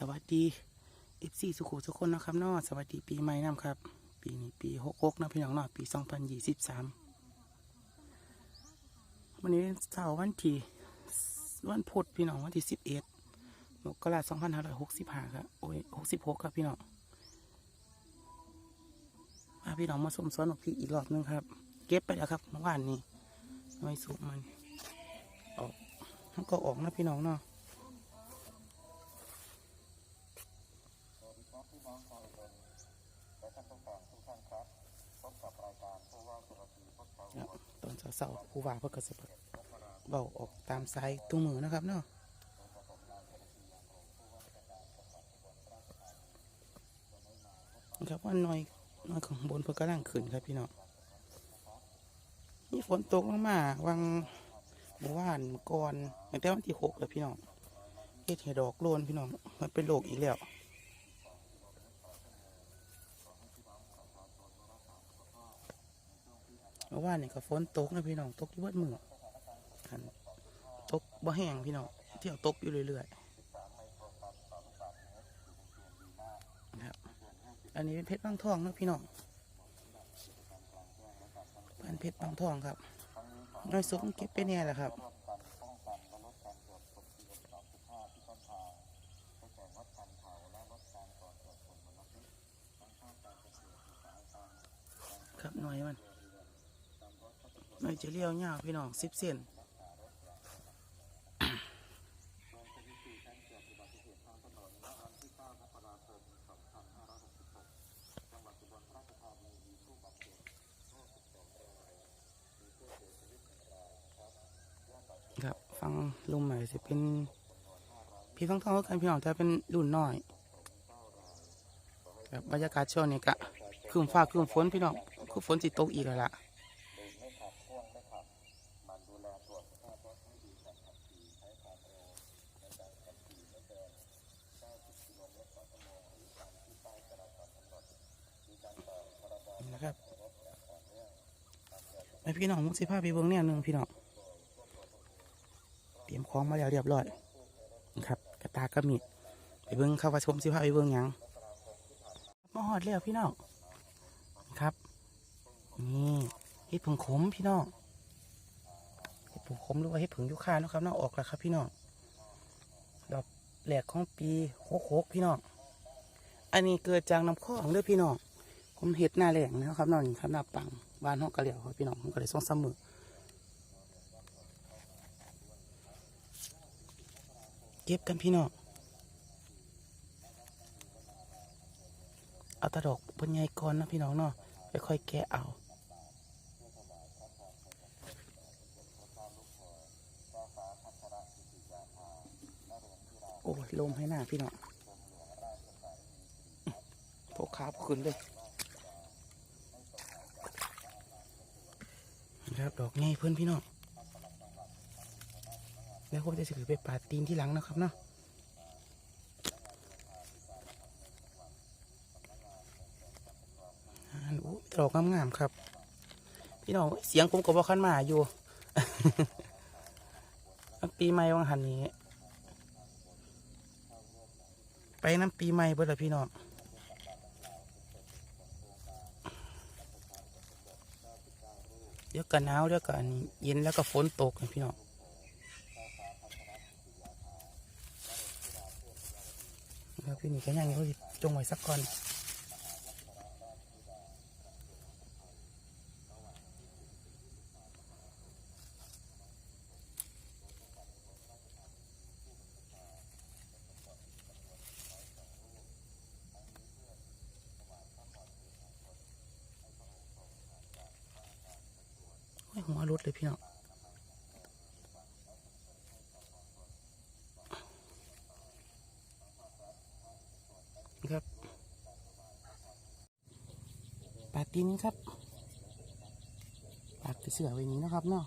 สวัสดีเอฟซีสุขุทุกคนนะครับนาะสวัสดีปีใหม่น้ำครับ ปีนี้ปีหกหกนะพี่น้องนาะปีสองพันยี่สิบสามวันนี้เสาร์วันที่วันพุธพี่น้องวันที่สิบเอ็ดมกราสองพันห้าร้อยหกสิบห้าครับโอ้ยหกสิบหกครับพี่น้องพาพี่น้องมาชมสวนของพี่อีกรอบนึงครับ เก็บไปแล้วครับเมื่อวานนี้ไม่สุกมันออกมันก็ออกนะพี่น้องเนาะ เนี่ย ตอนเสาๆผู้ว่าเพื่อกระสบเบาออกตามไซส์ตุ้งมือนะครับเนาะนะครับว่าน้อยน้อยของบนเพื่อกำลังขึ้นครับพี่น้องมีฝนตกลงมาวังเมื่อวานก่อนตั้งแต่วันที่หกแล้วพี่น้องเฮ็ดให้ดอกโลนพี่น้องมันเป็นโรคอีกแล้ว เมื่อ ว่านนี่ก็ฝนตกนะพี่น้องตกอยู่เบิดมือตกบ่แห้งพี่น้องเที่ยวตกอยู่เรื่อยๆครับอันนี้เป็นเพชรบางทองนะพี่น้องเป็นเพชรบางทองครับน้อยสุกเก็บไปแน่แหละครับครับหน่อยมัน น่อยจะเลี้ยวยาวพี่น้องสิบเซนครับฟังลุมใหม่สิเป็นพี่ฟังทองกันพี่น้องแต่เป็นรุ่นน้อยครับบรรยากาศช่วงนี้กะคืมฟ้าคืมฝนพี่น้องคือฝนสิตกอีกแล้วล่ะ นะครับไปพี่น้องมุสิภาพไปเบิ้งเนี่ยหนึ่งพี่น้องเตรียมของมาแล้วเรียบร้อยนะครับ กระตากระมิดไปเบิ้งเข้าว่าชมสิภาพไปเบิ้งยังมาหอดแล้วพี่น้องครับนี่เห็ดผงขมพี่น้องเห็ดผงขมหรือว่าเห็ดผงยุค่านะครับเนาะออกแล้วครับ พี่น้องดอกแหลกของปีหกหกพี่น้องอันนี้เกิดจากน้ำข้องเด้อพี่น้อง ผมเห็ดหน้าแหลงนะครับนอนครับหน้าปังบ้านห้องกระเหลี่ยวครับพี่น้องผมก็เลยส่งเสมอเก็บกันพี่น้องเอาตะดอกบนใหญ่ก่อนนะพี่น้องเนาะค่อยๆแกะเอาโอ้ลมให้หน้าพี่น้องโผขาขึ้นเลย นะครับดอกไงเพื่อนพี่น้องแล้วก็จะถือไปปาดตีนที่หลังนะครับเนาะโอ้ดอกงามๆครับ พี่น้องเสียงผมก็บอกขันมาอยู่ปีใหม่วังหันนี้ ไปน้ำปีใหม่เบิดละพี่น้อง ดี๋ยวก็หนาวเดี๋ยวก็อันนี้เย็นแล้วก็ฝนตกนะพี่น้องแล้วพี่นี่ก็ยังเขาจงไว้สักก่อนโอ้ยหัวรถ เลยพี่น้องครับปลาตีนครับปลาเสือไว้นี้นะครับเนาะ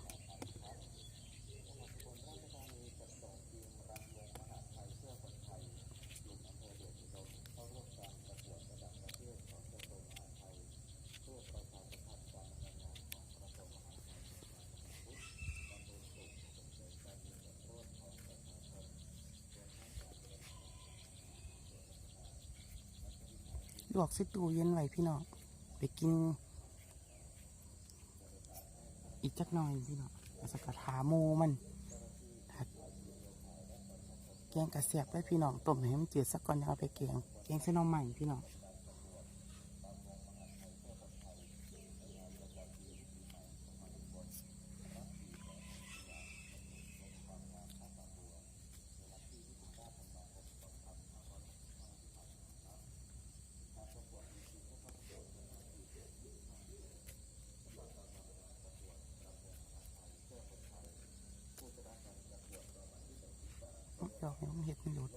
ลวกใส่ตู้เย็นไว้พี่น้องไปกิน อีกจักหน่อยพี่น้องสกัดหาโมมันแกงกระเสียบได้พี่น้องต้มให้มันเจืดสักก่อนจะเอาไปแกงแกงเส้นน้องใหม่พี่น้อง เห็ดไม่หลุด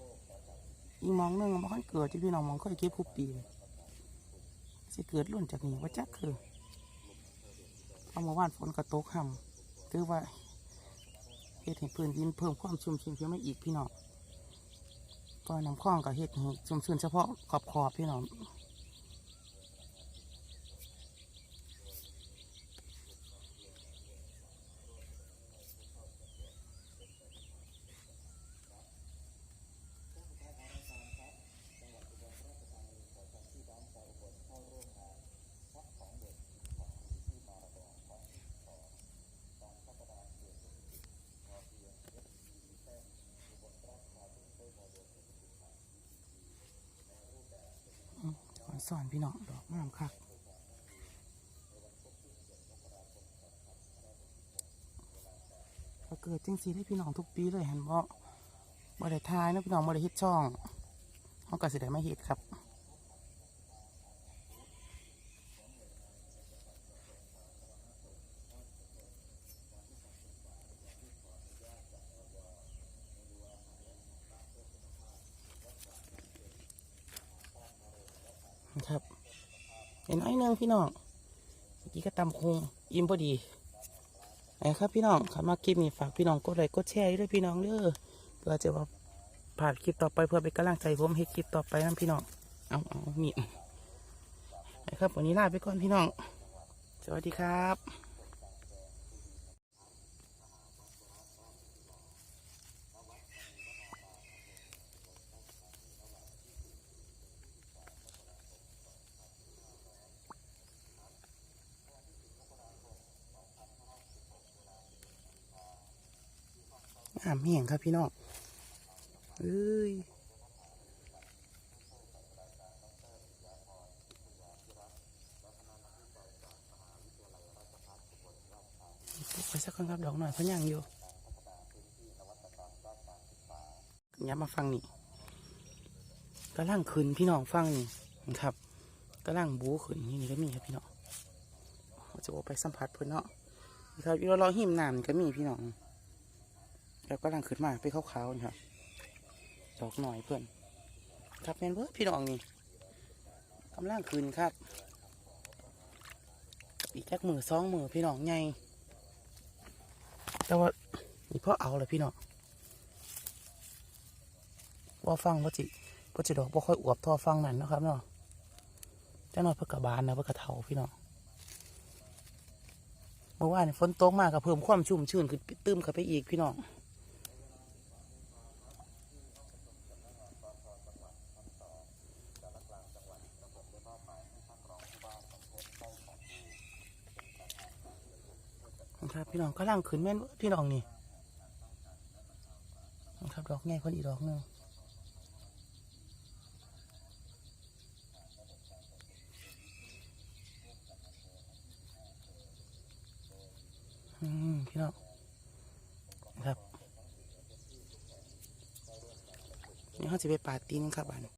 อีมองนึงมันค่อยเกิดที่พี่น้องมองค่อยเก็บผู้ปีสิเกิดรุ่นจากนี้ว่าจักคือเอามาว่านฝนกระตกห่ำถือว่าเห็ดเห้พื้นดินเพิ่มความชุ่มชื้นเพิ่มมาอีกพี่น้องตอน้ำคลองกับเห็ดชุ่มชื้นเฉพาะขอบขอบพี่น้อง สอนพี่น้องดอกงามคักก็เกิดจังสีให้พี่น้องทุกปีเลยเห็นบ่บ่ได้ทายนะพี่น้องบ่ได้เฮ็ดช่องเขาก็สิได้มาเฮ็ดครับ ครับเห็นน้อยนึงพี่น้องเมื่อกี้ก็ตำคงอิ่มพอดีไอ้ครับพี่น้องขามาคลิปนี้ฝากพี่น้องกดไลค์กดแชร์ด้วยพี่น้องเด้อเพื่อจะว่าผ่านคลิปต่อไปเพื่อเป็นกำลังใจผมให้คลิปต่อไปนะพี่น้องเอาเอามีดไอ้ครับวันนี้ลาไปก่อนพี่น้อง สวัสดีครับ งามเหี่ยงครับพี่น้องเอ้ยไปสักคนครับดอกหน่อยเพราะยังอยู่ย้ำมาฟังนี่กระล่างขึ้นพี่น้องฟังนี่นะครับกระล่างบูขึ้นนี่นี่ก็มีครับพี่น้องจะเอาไปสัมผัสเพื่อนเนาะนี่ครับอีเรารอหิมน้ำก็มีพี่น้อง แล้วก็ลังขึ้นมาไปขาวๆนี่ครับดอกหน่อยเพื่อนครับแมนเบิร์ดพี่น้องนี่กำลังขึ้นครับ อีกจักมือสองมือพี่น้องใหญ่แต่ว่านี่พ่อเอาเลยพี่น้องว่าฟังว่าจิว่าจิดอกว่าค่อยอวบท่อฟังนั่นนะครับเนาะจังหน่อยเพื่อกระบาลนะเพื่อกระเทาพี่น้องเมื่อวานฝนตกมากก็เพิ่มความชุ่มชื้นขึ้นตื้มเข้าไปอีกพี่น้อง ครับ พี่น้องก็ล่างขึ้นแม่นพี่น้องนี่นะครับดอกใหญ่คนอีดอกหนึ่งอืมพี่น้องครับนี่เขาจะไปปาตีนครับบัน